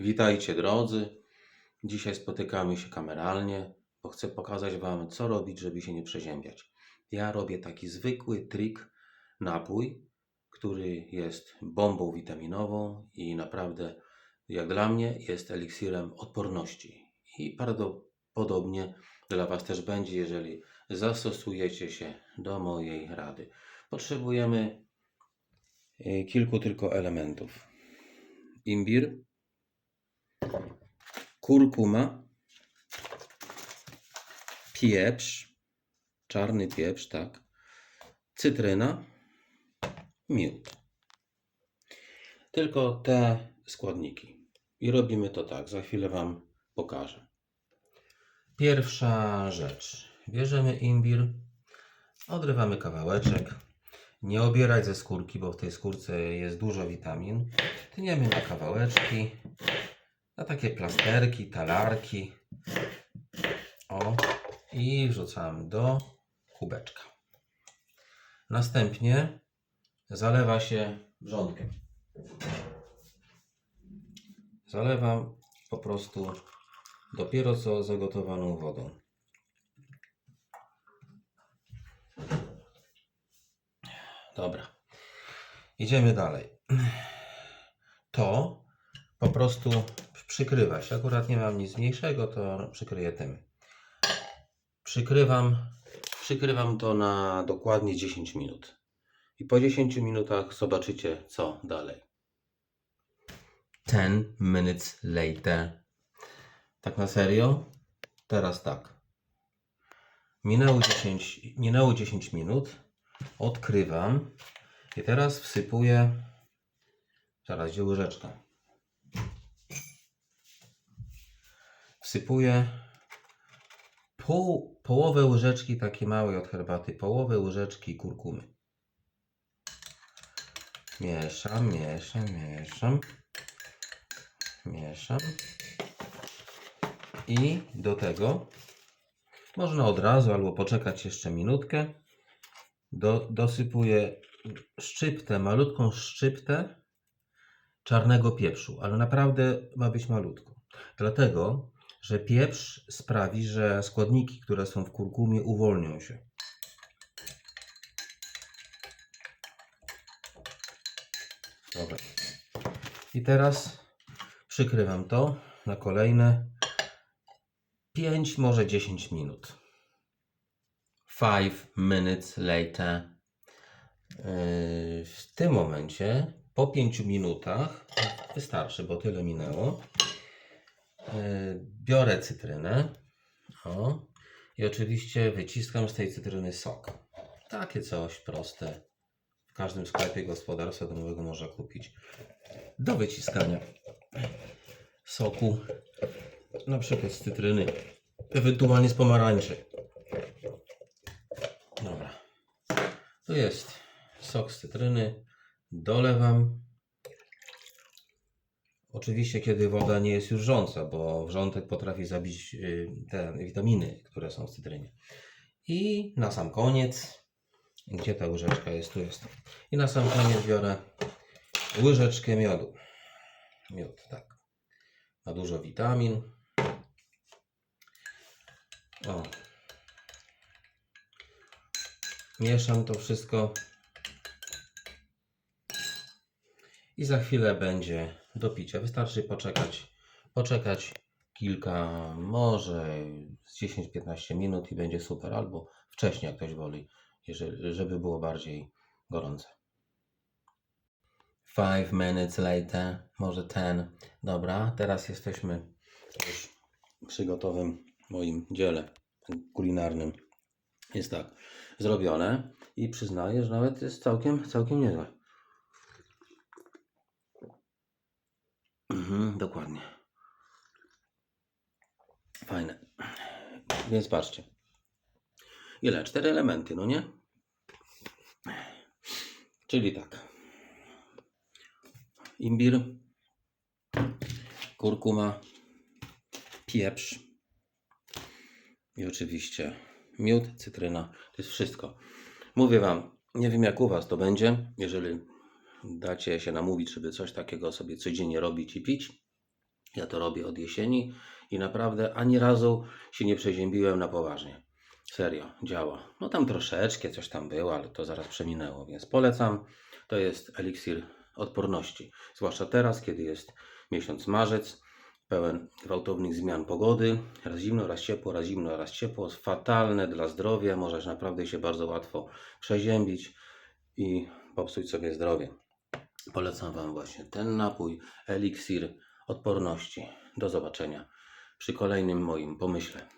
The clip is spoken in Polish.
Witajcie drodzy. Dzisiaj spotykamy się kameralnie, bo chcę pokazać Wam, co robić, żeby się nie przeziębiać. Ja robię taki zwykły trik napój, który jest bombą witaminową i naprawdę, jak dla mnie, jest eliksirem odporności. I prawdopodobnie dla Was też będzie, jeżeli zastosujecie się do mojej rady. Potrzebujemy y, kilku tylko elementów. Imbir, kurkuma, pieprz, czarny pieprz, tak, cytryna, miód. Tylko te składniki. I robimy to tak, za chwilę Wam pokażę. Pierwsza rzecz. Bierzemy imbir, odrywamy kawałeczek. Nie obierać ze skórki, bo w tej skórce jest dużo witamin. Tniemy na kawałeczki, na takie plasterki, talarki. O, i wrzucamy do kubeczka. Następnie zalewa się wrzątkiem. Zalewam po prostu dopiero co zagotowaną wodą. Dobra. Idziemy dalej. To po prostu przykrywa się. Akurat nie mam nic mniejszego, to przykryję tym. Przykrywam, przykrywam to na dokładnie 10 minut. I po 10 minutach zobaczycie, co dalej. 10 minutes later. Tak na serio? Teraz tak. Minęło 10, minęło 10 minut. Odkrywam. I teraz wsypuję. Zaraz, gdzie łyżeczka? Wsypuję pół, połowę łyżeczki takiej małej od herbaty, połowę łyżeczki kurkumy. Mieszam, mieszam, mieszam. Mieszam. I do tego można od razu albo poczekać jeszcze minutkę. Do, dosypuję szczyptę, malutką szczyptę czarnego pieprzu, ale naprawdę ma być malutko. Dlatego, że pieprz sprawi, że składniki, które są w kurkumie, uwolnią się. Dobra. I teraz przykrywam to na kolejne 5, może 10 minut. 5 minutes later. Yy, W tym momencie, po 5 minutach, wystarczy, bo tyle minęło. Yy, Biorę cytrynę. O, I oczywiście wyciskam z tej cytryny sok. Takie coś proste. W każdym sklepie gospodarstwa domowego można kupić. Do wyciskania soku, na przykład z cytryny, ewentualnie z pomarańczy. Dobra. Tu jest sok z cytryny. Dolewam. Oczywiście, kiedy woda nie jest już wrząca, bo wrzątek potrafi zabić y, te witaminy, które są w cytrynie. I na sam koniec, gdzie ta łyżeczka jest? Tu jest. I na sam koniec biorę łyżeczkę miodu. Miód, tak. Ma dużo witamin. O. Mieszam to wszystko. I za chwilę będzie do picia. Wystarczy poczekać, poczekać kilka, może z 10-15 minut i będzie super. Albo wcześniej, jak ktoś woli, jeżeli, żeby było bardziej gorące. 5 minutes later, może 10. Dobra, teraz jesteśmy już przy gotowym moim dziele kulinarnym. Jest tak zrobione i przyznaję, że nawet jest całkiem, całkiem niezłe. Mhm, dokładnie. Fajne. Więc patrzcie. Ile? Cztery elementy, no nie? Czyli tak. Imbir, kurkuma, pieprz i oczywiście miód, cytryna. To jest wszystko. Mówię Wam, nie wiem jak u Was to będzie, jeżeli dacie się namówić, żeby coś takiego sobie codziennie robić i pić. Ja to robię od jesieni i naprawdę ani razu się nie przeziębiłem na poważnie. Serio, działa. No tam troszeczkę coś tam było, ale to zaraz przeminęło, więc polecam. To jest eliksir odporności. Zwłaszcza teraz, kiedy jest miesiąc marzec, pełen gwałtownych zmian pogody. Raz zimno, raz ciepło, raz zimno, raz ciepło. Fatalne dla zdrowia. Możesz naprawdę się bardzo łatwo przeziębić i popsuć sobie zdrowie. Polecam Wam właśnie ten napój, eliksir odporności. Do zobaczenia przy kolejnym moim pomyśle.